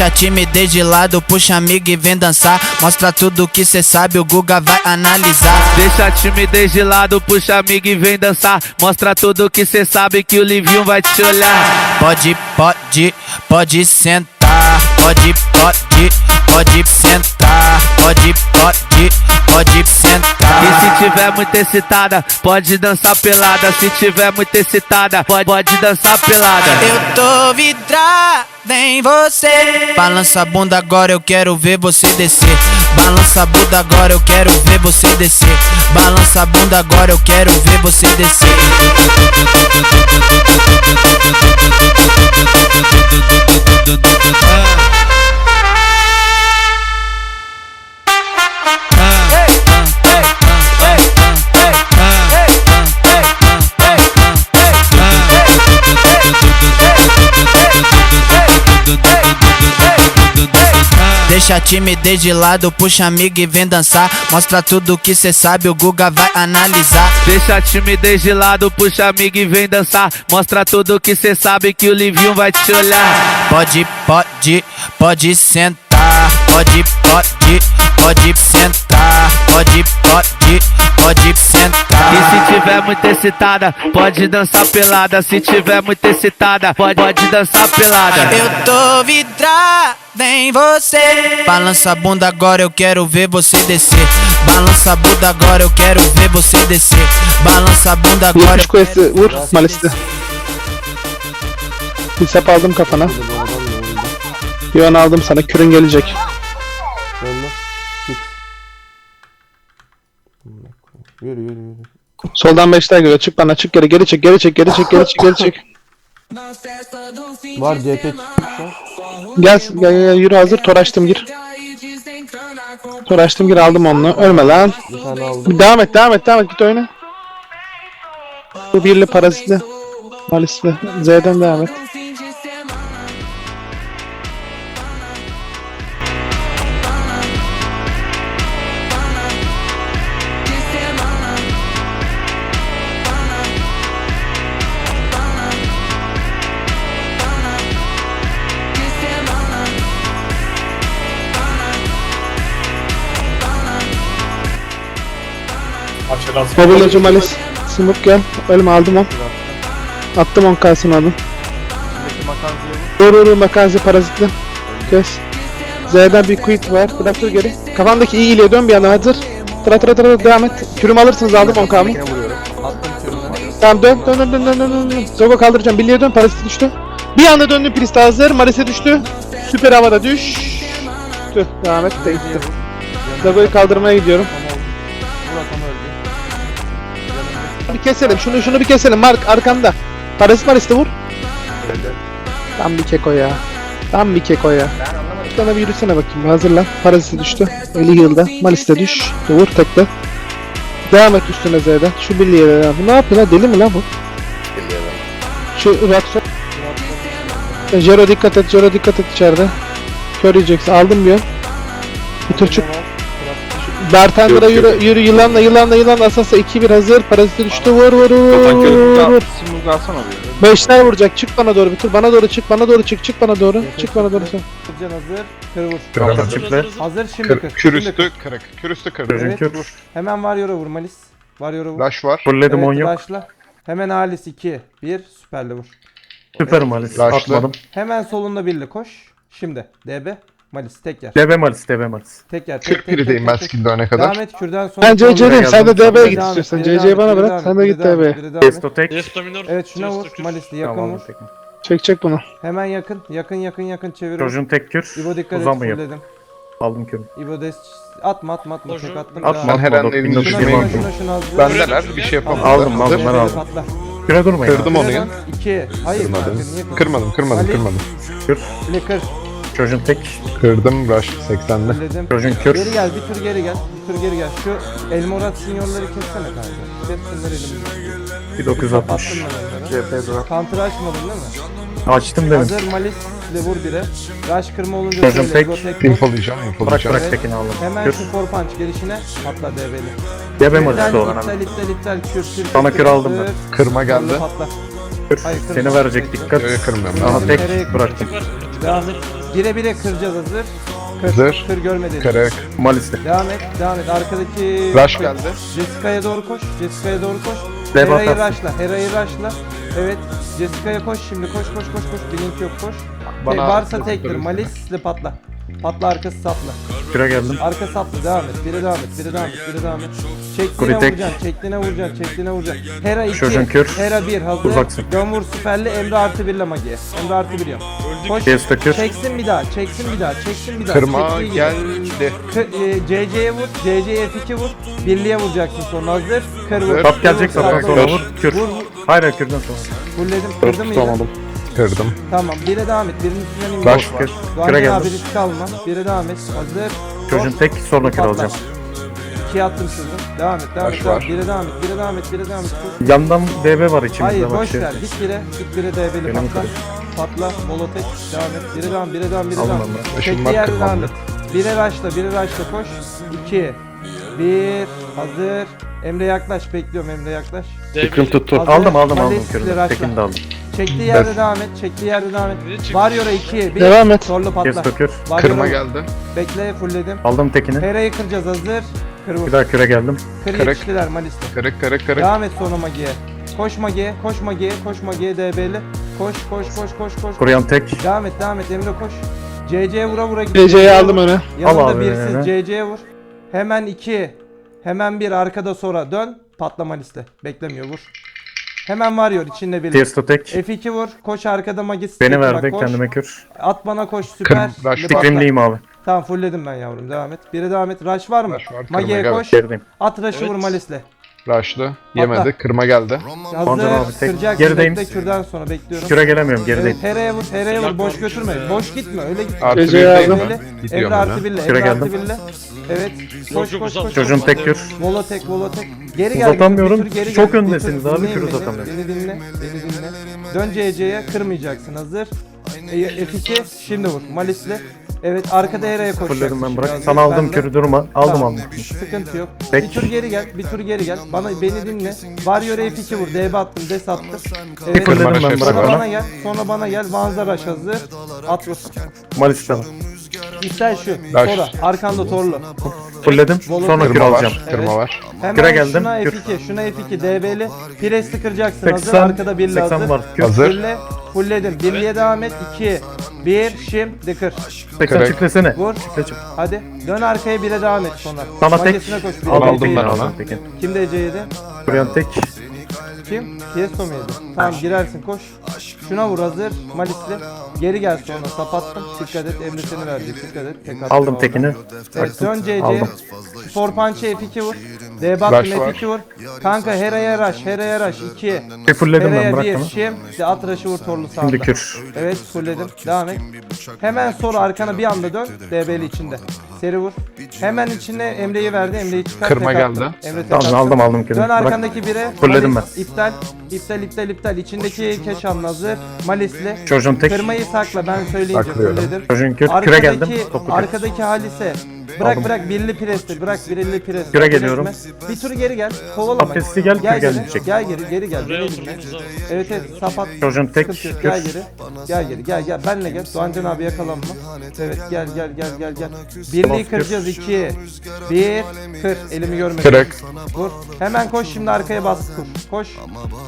Deixa a timidez de lado, puxa amigo e vem dançar. Mostra tudo que cê sabe, o Guga vai analisar. Deixa a timidez de lado, puxa amigo e vem dançar. Mostra tudo que cê sabe que o Livinho vai te olhar. Pode, pode, pode sentar. Pode, pode, pode sentar. Pode, pode, pode sentar. E se tiver muito excitada, pode dançar pelada. Se tiver muito excitada, pode, pode dançar pelada. Eu tô vidrado em você. Balança a bunda agora, eu quero ver você descer. Balança a bunda agora, eu quero ver você descer. Balança a bunda agora, eu quero ver você descer. Deixa a timidez de lado, puxa amigo e vem dançar. Mostra tudo que cê sabe, o Guga vai analisar. Deixa a timidez de lado, puxa amigo e vem dançar. Mostra tudo que cê sabe que o Livinho vai te olhar. Pode, pode, pode sentar. Pode, pode, pode sentar. Pode, pode, pode sentar. E se tiver muito excitada, pode dançar pelada. Se tiver muito excitada, pode, pode dançar pelada. Eu tô vidrado em você. Balança a bunda agora, eu quero ver você descer. Balança a bunda agora, eu quero ver você descer. Balança a bunda agora. Malis'te. Bir sep aldım kafana. Yon aldım sana kürün gelecek. Yürü yürü yürü. Soldan beşler geliyor. Çık bana çık geri geri çek geri çek geri çek geri çek geri çek. Var CP Gel gel gel yürü hazır tor açtım gir. Tor açtım gir aldım onu. Ölme lan. Bir tane aldım. Bir devam et devam et devam et git oyna. Bu birli parazitli. Malisli. Z'den devam et. Mobilyacı Malis. Smoke gel. Ölme aldım on. Attım 10 kalsın aldım. Vur vur makanzi parazitli. Kes. Z'den bir quit var. Bırak dur geri. Kafandaki iyi geliyor dön bir yana hazır. Tıra tıra tıra devam et. Kürüm alırsınız aldım 10 kamı. Tamam dön dön dön dön dön dön dön. Zogo kaldıracağım. Billy'e dön parasiti düştü. Bir anda döndüm Priest hazır. Maris'e düştü. Süper havada düş. Dur devam et de gitti. Zogo'yu kaldırmaya gidiyorum. Bir keselim. Şunu şunu bir keselim. Mark arkanda. Parazit Maris'te vur. Tam bir keko ya. Tam bir keko ya. Sana bir yürüsene bakayım. Hazırlan. Paraziti düştü. Eli yılda. Malis'te düş. Vur tekle. Devam et üstüne Z'den. Şu birliğe de. Bu ne yapıyor lan? Deli mi lan bu? Şu Rakso. Jero dikkat et. Jero dikkat et içeride. Kör yiyeceksin. Aldım bir an. Bir tur çık. Bertan'da yürü, yürü yılanla yılanla yılanla asasa 2-1 hazır. Paraziti düştü. Vur vur vur vur. vur. Simulga alsana bir. Beşler vuracak. Çık bana doğru bir tur. Bana doğru çık. Bana doğru çık. Çık bana doğru. Çık bana doğru sen. Can hazır. Kır vur. Kırmızı çiftler. Hazır şimdi Kır, kır. kür Şimdi üstü kırık. Kür üstü kırık. Evet. Kür. Hemen var yora vur Malis. Var yora vur. Laş var. Fulledim evet, 10 yok. Başla. Hemen Halis 2. 1. Süperle vur. Süper Malis. Başla. Atmadım. Hemen solunda birli koş. Şimdi. DB. Malis tek yer. DB Malis, DB Malis. Tek yer. Tek, Kırk tek, birideyim tek, ben tek. skill dönene kadar. Devam et kürden sonra. Ben CC'deyim. Sen de DB'ye git istiyorsan. CC'yi bana bırak. Sen de git DB'ye. Testo tek. Evet şuna vur. Malisli yakın Tamam vur. Çek çek bunu. Hemen yakın. Yakın yakın yakın çevir. Çocuğun tek kür. İbo dikkat et. Fulledim. Aldım kürünü. İbo des atma atma atma. Tek attım. Atma. Ben her an elini hazır. Bendeler bir şey yapamam. Aldım, aldım, ben aldım. Küre durmayın. Kırdım onu ya. 2. Hayır. Kırmadım. Kırmadım kırmadım. Bile kır. Çocuğun tek. Kırdım rush 80'de. Fulledim. Çocuğun kür. Geri gel bir tur geri gel. Bir tur geri gel. Şu Elmorat sinyorları kessene kanka. Kes bunları elimizden. Bir 960. Attım ben onları. Counter açmadın değil mi? Açtım demin. Hazır Malis ile vur bire. Rush kırma olunca Çocuğun söyle. tek. Ego tek vur. Infolayacağım Bırak infolayacağım. bırak tekini aldım. Hemen Kür. şu for punch gelişine atla DB'li. DB Malis de olan İptal hemen. iptal iptal kür kür. Sana kür aldım ben. Kırma geldi. Patla. Kür. Hayır, kırma. Seni verecek dikkat. Öyle kırmıyorum. Ben. tek Nereye bıraktım. Et. Bire bire kıracağız hazır. Kır, Hazır. Kır görmedi. Kırık. Malisli. Devam et, devam et. Arkadaki... Rush geldi. Jessica'ya doğru koş, Jessica'ya doğru koş. Dev Hera'yı atarsın. rushla, Hera'yı rushla. Evet, Jessica'ya koş şimdi, koş koş koş koş. Blink yok koş. Bana- Te- varsa tektir, Malis'le patla. Patla arkası sapla. Küre geldim. Arka sapla devam et. Biri devam et. Biri devam et. Biri devam et. Çektiğine Kuritek. vuracaksın. Çektiğine vuracaksın. Çektiğine vuracaksın. Hera 2. Çocuğun kür. Hera 1 hazır. Uzaksın. Vur süperli. Emre artı 1 ile Magi'ye. Emre artı 1 yok. Koş. Fiesta kür. Çeksin bir daha. Çeksin bir daha. Çeksin bir daha. Kırma Çektiği gibi. geldi. K- e, CC'ye vur. CC'ye F2 vur. Birliğe vuracaksın sonra hazır. Kır vur. Tap gelecek Kır kır sonra vur. Kür. Vur vur. Hayır hayır kürden sonra. Fulledim. Kırdı mı yine? Kırdım. Tamam. Bire devam et. Birinin üstünden inme. Küre Can abi geldim. risk alma. Bire devam et. Hazır. Çocuğun tek sonra kür Patlar. alacağım. İkiye attım sızdım. Devam et. Devam et. Rush Devam. var. et. Bire devam et. Bire devam et. Bire devam et. Dur. Yandan DB var içimizde Hayır bak boş şey. ver. Git bire. Git bire DB'li Benim patla. kırık. Patla. Molotek. Devam et. Bire devam. Bire devam. Bire devam. Çektiği yerde kırmam devam et. Bire raşla. Bire raşla koş. İki. Bir. Hazır. Emre yaklaş. Bekliyorum Emre yaklaş. Fikrim tuttu. Hazır. Aldım aldım aldım Malisli kürünü. raşla. Tekini de aldım. Çektiği yerde devam et. Çektiği yerde devam et. Varyor'a 2. 1. Devam et. Torlu patla. Fiesta kür. Varyor'a Kırma geldi. Bekle fullledim. Aldım tekini. Hera'yı kıracağız hazır. Kır vur. Bir daha küre geldim. Kır Kırık. yetiştiler Malis'te. Kırık kırık kırık. Devam et sonra Magi'ye. Koş Magi'ye, koş Magi'ye, koş Magi'ye DB'li. Koş, koş, koş, koş, koş. Kuruyan tek. Devam et, devam et Emre koş. CC'ye vura vura gidiyor. CC'yi aldım öne. Yanında Al abi birsiz öne. CC'ye vur. Hemen iki. Hemen bir arkada sonra dön. Patlama liste. Beklemiyor vur. Hemen varıyor içinde biri. Fiesta tek. F2 vur. Koş arkada Magis. Beni verdi koş. kendime kür. At bana koş süper. Rush Bir patla. Fikrimliyim abi. Tamam fullledim ben yavrum devam et. Biri devam et. Rush var mı? Rush var, Magi'ye gel. koş. Gerideyim. At rush'ı vur Malis'le. Rush'lı. Yemedi. Kırma geldi. Hazır. abi tek. Kıracaksın. Gerideyim. Bekle kürden sonra bekliyorum. Küre gelemiyorum gerideyim. Evet, Hera'ya vur, Hera'ya vur. Boş götürme. Boş gitme. Öyle git. Artı CC'yi birdeyim aldım. ben. Emre Gidiyorum artı öne. birle. Küre Emre artı geldim. birle. Evet. Koş koş koş. Çocuğun tek kür. Volotek, volotek. Geri gel. Uzatamıyorum. tur geri Çok gel. Öndesiniz abi, kür uzatamıyorum. Beni dinle, beni dinle. Dön CC'ye kırmayacaksın. Hazır. E, F2 şimdi vur. Malis'le. Evet arkada Hera'ya koşacaksın. Fulledim ben bırak. Sana aldım Ben kürü durma. Aldım Tamam, aldım. Sıkıntı yok. Peki. Bir tur geri gel, bir tur geri gel. Bana beni dinle. Warrior F2 vur, DB attım, des attım. Evet. Ben şefsi Sonra bırak. bana gel, sonra bana gel. Vanzaraş hazır. At vur. Malis'ten. İster şu. Rush. Sonra arkanda torlu. Fulledim. Sonra kür Kırma alacağım. var. Kırma var. Hemen Küre geldim, şuna kür. F2, şuna F2 DB'li. Presli kıracaksın hazır. 80. Arkada birli 80 hazır. var. Kür. Hazır. Birle, fullledim. Birliğe devam et. 2, 1, şimdi kır. 80 Kırık. çiftlesene. Vur. Çift. Hadi. Dön arkaya bire devam et sonra. Sana tek. Magesine koş. Aldım Aldım ben ona. tekini. Kim DC'ydi? Kuruyan tek. Kim? Tiesto muydu? Tamam girersin koş. Şuna vur hazır. Malisli. Geri gel sonra sapattım. Dikkat et Emre seni verecek. Dikkat et. Tek attım Aldım orada. tekini. Evet dön CC. Aldım. Spor punch'e F2 vur. D baktım Rush var. F2 vur. Kanka Hera'ya rush. Hera'ya rush. 2. Bir fulledim ben Hera'ya bırak 1. bunu. Şimdi at rush'ı vur torlu sağda. Şimdi kür. Evet fulledim. Devam et. Hemen sonra arkana bir anda dön. DB'li içinde. Seri vur. Hemen içine Emre'yi verdi. Emre'yi çıkar. Kırma tek geldi. Emre tek Tamam attı. aldım aldım kürü. Dön Bırak. arkandaki bire. Fulledim Malis, İptal. İptal iptal iptal. İçindeki keşan hazır. Malisli. Çocuğun tek. Kırmayı sakla ben söyleyince Saklıyorum. fulledim. Çocuğun kür. Küre Arkadaki, geldim. Topu kür. arkadaki halise. Bırak Aldım. bırak birli prestir. Bırak birli prestir. Küre Acele geliyorum. Bir tur geri gel. Kovalama. Kafesi gel, kür gel geri. gelecek. Gel geri geri gel. Evet evet sapat. Çocuğun tek Sıkıntı yok. Gel geri. Gel geri. Gel gel. Benle gel. Doğancan abi yakalanma. Evet gel gel gel gel gel. Birliği kür. kıracağız. 2 1 kır. Elimi görmedim. Kırık. Vur. Hemen koş şimdi arkaya bas. Koş.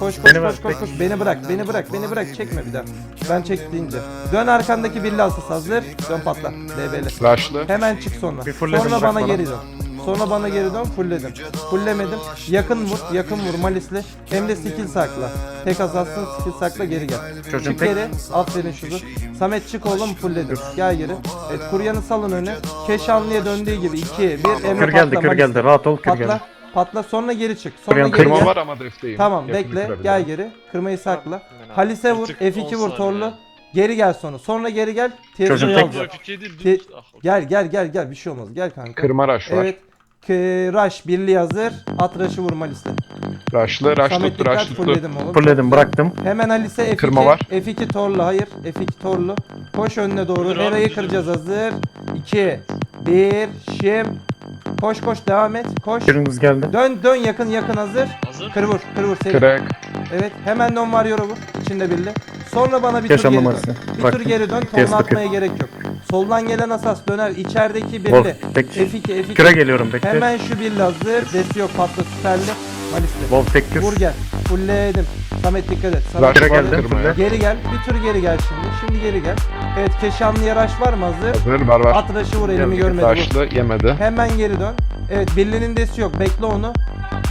Koş koş Beni koş koş, peki. koş. Beni bırak. Beni bırak. Beni bırak. Çekme bir daha. Ben çek deyince. Dön arkandaki birli asıs hazır. Dön patla. DB'li. Rush'lı. Hemen çık sonra. Bir fullledim, Sonra bana bana. geri dön. Sonra bana geri dön fullledim. Fulllemedim. Yakın vur. Yakın vur Malis'le. Hem de skill sakla. Tek asansın skill sakla geri gel. Çocuğun çık tek. geri. Aferin şuzu. Samet çık oğlum fullledim. Gel geri. Evet kuryanı salın öne. Keşanlı'ya döndüğü gibi 2 1 Emre Kür geldi patla, kür Malis. geldi. Rahat ol kür Patla. geldi. Patla sonra geri çık. Sonra Kuruyan geri Kırma gel. var ama defteyim. Tamam Yakını bekle. kırabilirim. Gel geri. Kırmayı sakla. Halis'e vur. F2 vur torlu. Geri gel sonra. Sonra geri gel. Çocuğun tek- alacak. Te- Gel gel gel gel bir şey olmaz. Gel kanka. Kırma rush var. Evet. K Rush birliği hazır. At Rush'ı vurma liste. Rush'lı. Rush Samet dikkat Rush tuttu. fullledim oğlum. Fulledim bıraktım. Hemen Alice F2. Kırma var. F2 torlu hayır. F2 torlu. Koş önüne doğru. Dur abi, dur. kıracağız hazır. 2 1 Şim. Koş koş devam et. Koş. Kürünüz geldi. Dön dön yakın yakın hazır. Hazır. Kır vur kır vur seri. Kırık. Evet hemen non Warrior'a vur. İçinde birli. Sonra bana bir Yaşam tur geri numarası. dön. Bir Bıraktım. tur geri dön. Kes Tonla atmaya gerek yok. Soldan gelen asas döner. İçerideki birli. tek. F2 F2. Küre geliyorum bekle. Hemen şu birli hazır. Desi yok patla süperli. Malisli. Wolf tek. Vur gel. Fullledim. Samet dikkat et. Samet Küre var geldi. kırmaya. Fulle. Geri gel. Bir tur geri gel şimdi. Şimdi geri gel. Evet Keşanlı yaraş var mı hazır? Hazır var var. At vur elimi görmedi. Vur. Rushlı yemedi. Hemen geri dön. Evet birlinin desi yok. Bekle onu.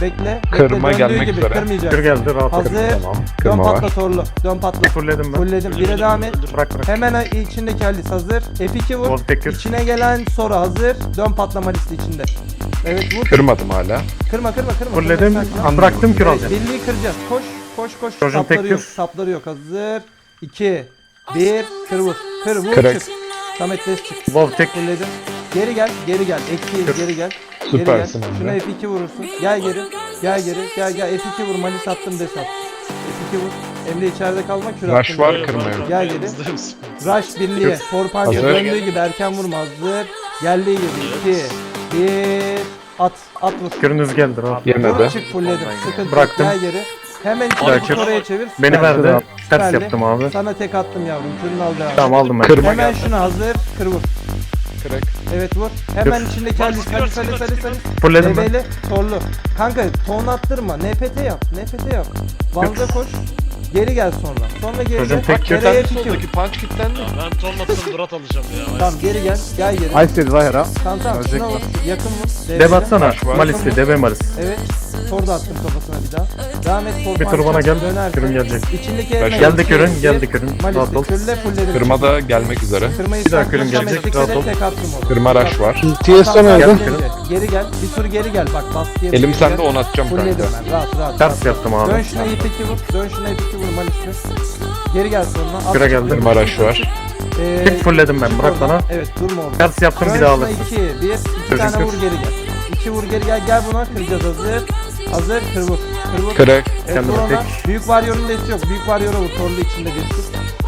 Bekle. Bekle. Kırma Döndüğü gelmek gibi. üzere. Kırmayacak. Kür geldi rahat. Hazır. Tamam. Dön Kırma patla var. torlu. Dön patla. Fulledim ben. Fulledim. Bire devam et. Bırak bırak. Hemen içindeki Halis hazır. F2 vur. Kür. İçine gelen soru hazır. Dön patlama listi içinde. Evet vur. Kırmadım hala. Kırma kırma kırma. Fulledim. Kırma, ol. Bıraktım kür Evet, alacağım. birliği kıracağız. Koş koş koş. Çocuğun sapları tek yok. Sapları yok. Hazır. 2 1 kır vur. Kır vur Kırık. Samet Des çık. Wolf tek. Fulledim. Geri gel, geri gel. Eksiyiz, geri gel. Süpersin geri gel. Şuna Emre. F2 vurursun. Gel geri, gel geri, gel gel. F2 vur, Malis attım, des at. F2 vur. Emre içeride kalma, kür Rush attım. var kırmaya. Gel geri. Rush birliğe. Torpancı Hazır. döndüğü gibi erken vurma. Hazır. Geldiği gibi. 2, 1, at. At vur. Kürünüz geldi rahat. Yemedi. Çık fulledim. Sıkıntı yok. Bıraktım. Gel geri. Hemen içeri oraya çevir. Beni verdi. Ters Süperli. yaptım abi. Sana tek attım yavrum. Kürünü al devam. Tamam aldım ben. Kırma Hemen geldi. şunu hazır. Kır vur. Kırık. Evet vur. Hemen içindeki halis halis halis halis halis. Fulledim ben. Torlu. Kanka ton attırma. NPT yap. NPT yap. Vanza koş. Geri gel sonra. Sonra geri Çocuğum gel. tek Bak, kür. Nereye fikir? punch kilitlendi. Ben tonlattım durat alacağım ya. Tamam geri gel. Gel geri. Ayset Zahira. Tamam tamam. Şuna vur. Yakın vur. Develi. Deb atsana. Rush var. Malisli. Debe malis. Evet. Tor da attım kafasına bir daha. Devam et. Tor Bir tur bana gel. Kürün gelecek. İçindeki eline Geldi gel. kürün, Bir, geldi kürün. Rahat ol. Kürle fulledim. Kırma da gelmek üzere. Kırmayı Bir daha kürün gelecek, rahat ol. Kırma rush var. TS'den Tamam, öldü. gel, Geri gel. Bir tur geri gel. Bak baskıya. Elim geri sende onu atacağım kanka. ben. Rahat rahat. Ters yaptım Dön abi. şuna ipeki vur. Dön şuna ipeki vur Malis'le. Geri gel sonra. Al. Küre geldi. Kırma rush var. Ee, Tek fulledim ben. Bırak bana. Evet durma orada. Ters yaptım Dön bir daha alırsın. iki. Bir. iki Çocuk tane kır. vur geri gel. İki vur geri gel. Gel buna kıracağız hazır. Hazır. Kır vur. Kır vur. Kırık. Evet. Büyük varyonun desi yok. Büyük varyora vur. Torlu içinde bir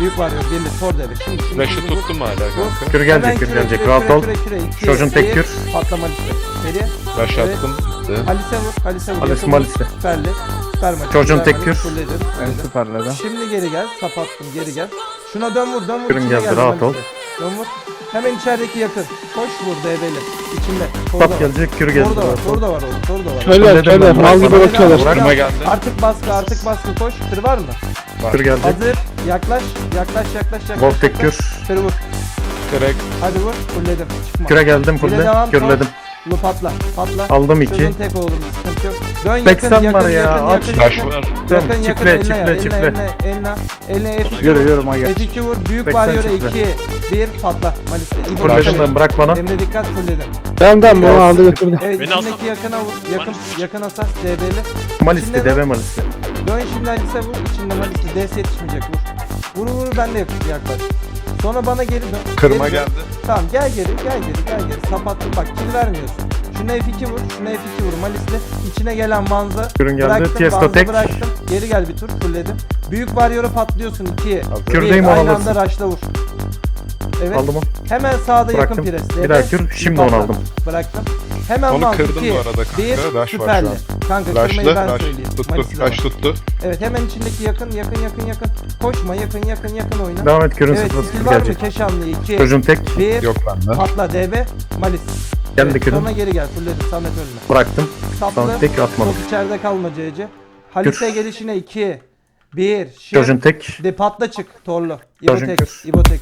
Büyük varyor. Birli tor devir. Şimdi şimdi. Şimdi vur. tuttum hala kanka. Kür gelecek. Kür gelecek. küre, Rahat küre, ol. küre, küre. İki, Çocuğun tek kür. Patlama liste. Seri. Rush Evet. attım. Halis'e vur. Halis'e vur. Halis'e. Süperli. Süper maç. Çocuğun tek kür. Fulledim. Süperledi. Şimdi geri gel. Kapattım. Geri gel. Şuna dön vur. Dön vur. Kürün geldi, gel rahat ol. Dön vur. Hemen içerideki yakın. Koş vur DB'li. Tap var. gelecek. Kür geldi. Torda var. Torda var oğlum. Torda var. Şöyle şöyle ben. mal gibi bakıyorlar. Artık baskı artık baskı koş. Kır var mı? Kür gelecek. Hazır. Yaklaş. Yaklaş yaklaş yaklaş. Wolf tek kür. Kır vur. Kırık. Hadi vur. Fulledim. Çıkma. Küre geldim devam, Kürledim. Lu patla. Patla. Aldım iki. Çözün tek oğlum. Sıkıntı yok. Dön yakın. Yakın, var ya, Yakın, yakın, yakın. var. Yakın yakın çiftle, eline çiftle, ya, çiftle. Eline eline eline F2 Yürü yürü Maya. F2 vur. Büyük varyora çiftle. 2 1 patla. Malis'te. Et. Bırak bana. Emre dikkat fulledim. Tamam tamam bunu aldı götürdü. Evet Beni içindeki yakına vur. Yakın yakın asas DB'li. Malisli. İçinde Debe dön. malisli. Şimdi Alice'e vur. İçinde Malis'te. DS yetişmeyecek vur. Vur vur ben de yak- yaklaş. Sonra bana geri dön. Kırma Geri dön. geldi. Tamam gel geri gel geri gel geri sapattın bak kill vermiyorsun. Şuna F2 vur şuna F2 vur Malis'le içine gelen Manza Ürün geldi, bıraktım Tiesto Manza tek. bıraktım geri gel bir tur fullledim. Büyük varyoru patlıyorsun 2'ye. Kürdeyim, onu aynı alırsın. anda rush'la vur. Evet Aldım o. hemen sağda Bıraktım. yakın pres. Bir daha kür, şimdi onu aldım. Bıraktım. Hemen Onu Manza kırdım 2 bu arada kanka. 1 Rush var süperli. şu an. Kanka kırmayı ben Rush söyleyeyim. tuttu. Rush tuttu. Evet hemen içindeki yakın yakın yakın yakın. Koşma yakın yakın yakın oyna. Devam et. Kürün Evet sıfır var mı? gelecek. Keşanlı 2 Çocuğun tek. 1 Yok bende. Patla DB Malis. Geldi Evet, kürün. Sonra geri gel. Fulledim Samet ölme. Bıraktım. Saplı. Sonra tek atmadım. Çok içeride kalma CC. Halis'e Kür. gelişine 2 1 Çocuğun Şir. tek. De patla çık Torlu. İbo Çocuğun tek. kür. İbo tek